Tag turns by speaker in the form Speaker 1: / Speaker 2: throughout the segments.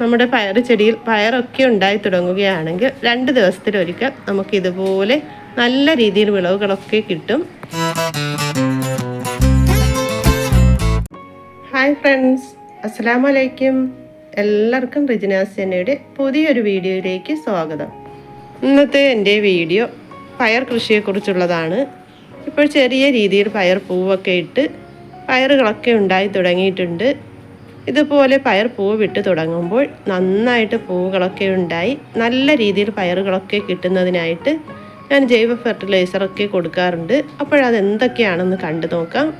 Speaker 1: നമ്മുടെ പയർ ചെടിയിൽ പയറൊക്കെ ഉണ്ടായി തുടങ്ങുകയാണെങ്കിൽ രണ്ട് ദിവസത്തിലൊരിക്കൽ നമുക്ക് ഇതുപോലെ നല്ല രീതിയിൽ വിളവുകളൊക്കെ കിട്ടും. ഹായ് ഫ്രണ്ട്സ് അസ്സലാമു വലൈക്കും എല്ലാവർക്കും റിജിനാസ് സെന്നയുടെ പുതിയൊരു വീഡിയോയിലേക്ക് സ്വാഗതം. ഇന്നത്തെ എന്റെ വീഡിയോ പയർ കൃഷിയെക്കുറിച്ചുള്ളതാണ്. ഇപ്പോൾ ചെറിയ രീതിയിൽ പയർ പൂവൊക്കെ ഇട്ട് പയറുകളൊക്കെ ഉണ്ടായി തുടങ്ങിയിട്ടുണ്ട്. ഇതുപോലെ പയർ പൂവ് വിട്ട് തുടങ്ങുമ്പോൾ നന്നായിട്ട് പൂവുകളൊക്കെ ഉണ്ടായി നല്ല രീതിയിൽ പയറുകളൊക്കെ കിട്ടുന്നതിനായിട്ട് ഞാൻ ജൈവ ഫെർട്ടിലൈസറൊക്കെ കൊടുക്കാറുണ്ട്. അപ്പോഴത് എന്തൊക്കെയാണെന്ന് കണ്ടു നോക്കാം.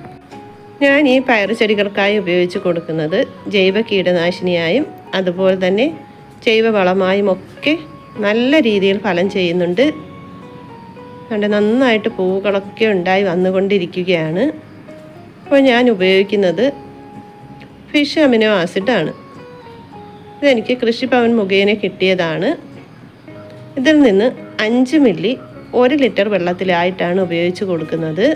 Speaker 1: ഞാൻ ഈ പയർ ചെടികൾക്കായി ഉപയോഗിച്ച് കൊടുക്കുന്നത് ജൈവ കീടനാശിനിയായും അതുപോലെ തന്നെ ജൈവ വളമായും ഒക്കെ നല്ല രീതിയിൽ ഫലം ചെയ്യുന്നുണ്ട്. കണ്ട് നന്നായിട്ട് പൂവുകളൊക്കെ ഉണ്ടായി വന്നുകൊണ്ടിരിക്കുകയാണ്. അപ്പോൾ ഞാൻ ഉപയോഗിക്കുന്നത് ഫിഷ് അമിനോ ആസിഡാണ്. ഇതെനിക്ക് കൃഷിഭവൻ മുഖേന കിട്ടിയതാണ്. ഇതിൽ നിന്ന് അഞ്ച് മില്ലി ഒരു ലിറ്റർ വെള്ളത്തിലായിട്ടാണ് ഉപയോഗിച്ച് കൊടുക്കുന്നത്.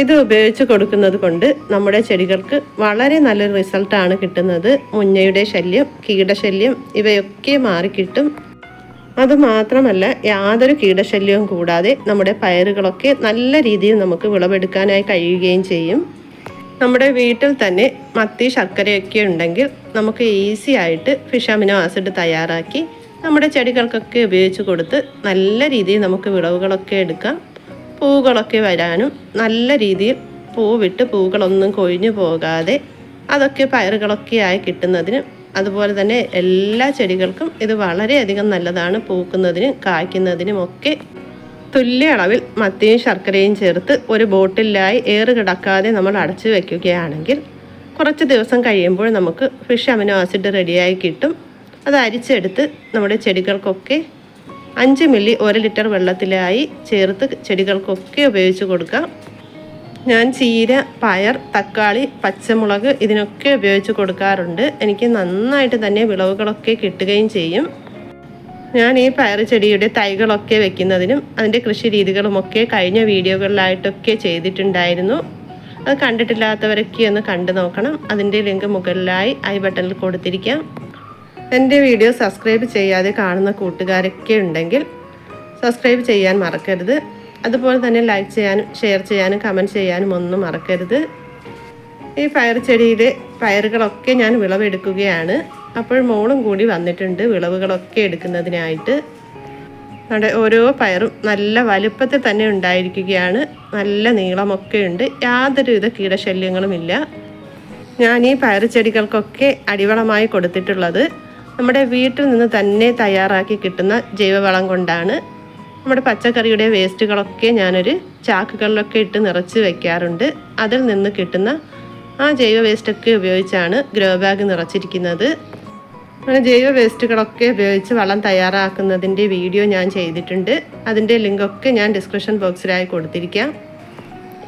Speaker 1: ഇത് ഉപയോഗിച്ച് കൊടുക്കുന്നത് കൊണ്ട് നമ്മുടെ ചെടികൾക്ക് വളരെ നല്ലൊരു റിസൾട്ടാണ് കിട്ടുന്നത്. മുഞ്ഞയുടെ ശല്യം കീടശല്യം ഇവയൊക്കെ മാറിക്കിട്ടും അതുമാത്രമല്ല യാതൊരു കീടശല്യവും കൂടാതെ നമ്മുടെ പയറുകളൊക്കെ നല്ല രീതിയിൽ നമുക്ക് വിളവെടുക്കാനായി കഴിയുകയും ചെയ്യും. നമ്മുടെ വീട്ടിൽ തന്നെ മത്തി ശർക്കരയൊക്കെ ഉണ്ടെങ്കിൽ നമുക്ക് ഈസി ആയിട്ട് ഫിഷ് അമിനോ ആസിഡ് തയ്യാറാക്കി നമ്മുടെ ചെടികൾക്കൊക്കെ ഉപയോഗിച്ച് കൊടുത്ത് നല്ല രീതിയിൽ നമുക്ക് വിളവുകളൊക്കെ എടുക്കാം. പൂവുകളൊക്കെ വരാനും നല്ല രീതിയിൽ പൂവിട്ട് പൂക്കളൊന്നും കൊഴിഞ്ഞു പോകാതെ അതൊക്കെ പയറുകളൊക്കെ ആയി കിട്ടുന്നതിന് അതുപോലെ തന്നെ എല്ലാ ചെടികൾക്കും ഇത് വളരെയധികം നല്ലതാണ്. പൂക്കുന്നതിനും കായ്ക്കുന്നതിനും ഒക്കെ തുല്യ അളവിൽ മത്തിയും ശർക്കരയും ചേർത്ത് ഒരു ബോട്ടിലായി ഏറ് കിടക്കാതെ നമ്മൾ അടച്ചു വയ്ക്കുകയാണെങ്കിൽ കുറച്ച് ദിവസം കഴിയുമ്പോൾ നമുക്ക് ഫിഷ് അമിനോ ആസിഡ് റെഡിയായി കിട്ടും. അത് അരിച്ചെടുത്ത് നമ്മുടെ ചെടികൾക്കൊക്കെ അഞ്ച് മില്ലി ഒരു ലിറ്റർ വെള്ളത്തിലായി ചേർത്ത് ചെടികൾക്കൊക്കെ ഉപയോഗിച്ച് കൊടുക്കാം. ഞാൻ ചീര പയർ തക്കാളി പച്ചമുളക് ഇതിനൊക്കെ ഉപയോഗിച്ച് കൊടുക്കാറുണ്ട്. എനിക്ക് നന്നായിട്ട് തന്നെ വിളവുകളൊക്കെ കിട്ടുകയും ചെയ്യും. ഞാൻ ഈ പയർ ചെടിയുടെ തൈകളൊക്കെ വെക്കുന്നതിനും അതിന്റെ കൃഷി രീതികളുമൊക്കെ കഴിഞ്ഞ വീഡിയോകളിലായിട്ടൊക്കെ ചെയ്തിട്ടുണ്ടായിരുന്നു. അത് കണ്ടിട്ടില്ലാത്തവരൊക്കെ ഒന്ന് കണ്ടു നോക്കണം. അതിന്റെ ലിങ്ക് മുകളിലായി ഐ ബട്ടണിൽ കൊടുത്തിരിക്കാം. എന്റെ വീഡിയോ സബ്സ്ക്രൈബ് ചെയ്യാതെ കാണുന്ന കൂട്ടുകാരൊക്കെ ഉണ്ടെങ്കിൽ സബ്സ്ക്രൈബ് ചെയ്യാൻ മറക്കരുത്. അതുപോലെ തന്നെ ലൈക്ക് ചെയ്യാനും ഷെയർ ചെയ്യാനും കമന്റ് ചെയ്യാനും ഒന്നും മറക്കരുത്. ഈ പയർ ചെടിയിലെ പയറുകളൊക്കെ ഞാൻ വിളവെടുക്കുകയാണ്. അപ്പോൾ മോളും കൂടി വന്നിട്ടുണ്ട് വിളവുകളൊക്കെ എടുക്കുന്നതിനായിട്ട്. നമ്മുടെ ഓരോ പയറും നല്ല വലുപ്പത്തിൽ തന്നെ ഉണ്ടായിരിക്കുകയാണ്. നല്ല നീളമൊക്കെ ഉണ്ട്. യാതൊരുവിധ കീടശല്യങ്ങളുമില്ല ഞാൻ ഈ പയർ ചെടികൾക്കൊക്കെ അടിവളമായി കൊടുത്തിട്ടുള്ളത് നമ്മുടെ വീട്ടിൽ നിന്ന് തന്നെ തയ്യാറാക്കി കിട്ടുന്ന ജൈവവളം കൊണ്ടാണ്. നമ്മുടെ പച്ചക്കറിയുടെ വേസ്റ്റുകളൊക്കെ ഞാനൊരു ചാക്കുകളിലൊക്കെ ഇട്ട് നിറച്ച് വയ്ക്കാറുണ്ട് അതിൽ നിന്ന് കിട്ടുന്ന ആ ജൈവ വേസ്റ്റൊക്കെ ഉപയോഗിച്ചാണ് ഗ്രോ ബാഗ് നിറച്ചിരിക്കുന്നത്. അങ്ങനെ ജൈവ വേസ്റ്റുകളൊക്കെ ഉപയോഗിച്ച് വളം തയ്യാറാക്കുന്നതിന്റെ വീഡിയോ ഞാൻ ചെയ്തിട്ടുണ്ട്. അതിന്റെ ലിങ്കൊക്കെ ഞാൻ ഡിസ്ക്രിപ്ഷൻ ബോക്സിലായി കൊടുത്തിരിക്കാം.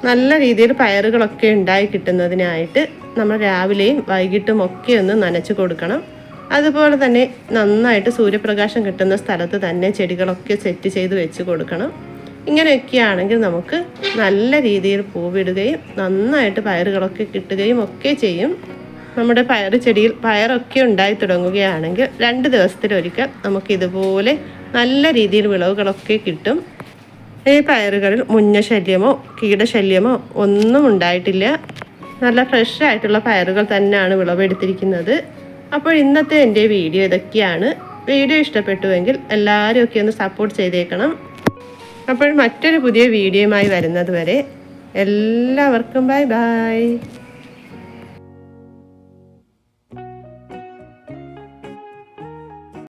Speaker 1: നല്ല രീതിയിൽ പയറുകളൊക്കെ ഉണ്ടായി കിട്ടുന്നതിനായിട്ട് നമ്മൾ രാവിലെയും വൈകിട്ടും ഒക്കെ ഒന്ന് നനച്ച് കൊടുക്കണം. അതുപോലെ തന്നെ നന്നായിട്ട് സൂര്യപ്രകാശം കിട്ടുന്ന സ്ഥലത്ത് തന്നെ ചെടികളൊക്കെ സെറ്റ് ചെയ്ത് വെച്ച് കൊടുക്കണം. ഇങ്ങനെയൊക്കെയാണെങ്കിൽ നമുക്ക് നല്ല രീതിയിൽ പൂവിടുകയും നന്നായിട്ട് പയറുകളൊക്കെ കിട്ടുകയും ഒക്കെ ചെയ്യും. നമ്മുടെ പയർ ചെടിയിൽ പയറൊക്കെ ഉണ്ടായി തുടങ്ങുകയാണെങ്കിൽ രണ്ട് ദിവസത്തിലൊരിക്കൽ നമുക്കിതുപോലെ നല്ല രീതിയിൽ വിളവുകളൊക്കെ കിട്ടും. ഈ പയറുകളിൽ മുഞ്ഞ ശല്യമോ കീടശല്യമോ ഒന്നും ഉണ്ടായിട്ടില്ല. നല്ല ഫ്രഷ് ആയിട്ടുള്ള പയറുകൾ തന്നെയാണ് വിളവെടുത്തിരിക്കുന്നത്. അപ്പോൾ ഇന്നത്തെ എന്റെ വീഡിയോ ഇതൊക്കെയാണ്. വീഡിയോ ഇഷ്ടപ്പെട്ടുവെങ്കിൽ എല്ലാവരും ഒക്കെ ഒന്ന് സപ്പോർട്ട് ചെയ്തേക്കണം. അപ്പോൾ മറ്റൊരു പുതിയ വീഡിയോയുമായി വരുന്നത് വരെ എല്ലാവർക്കും ബൈ ബൈ.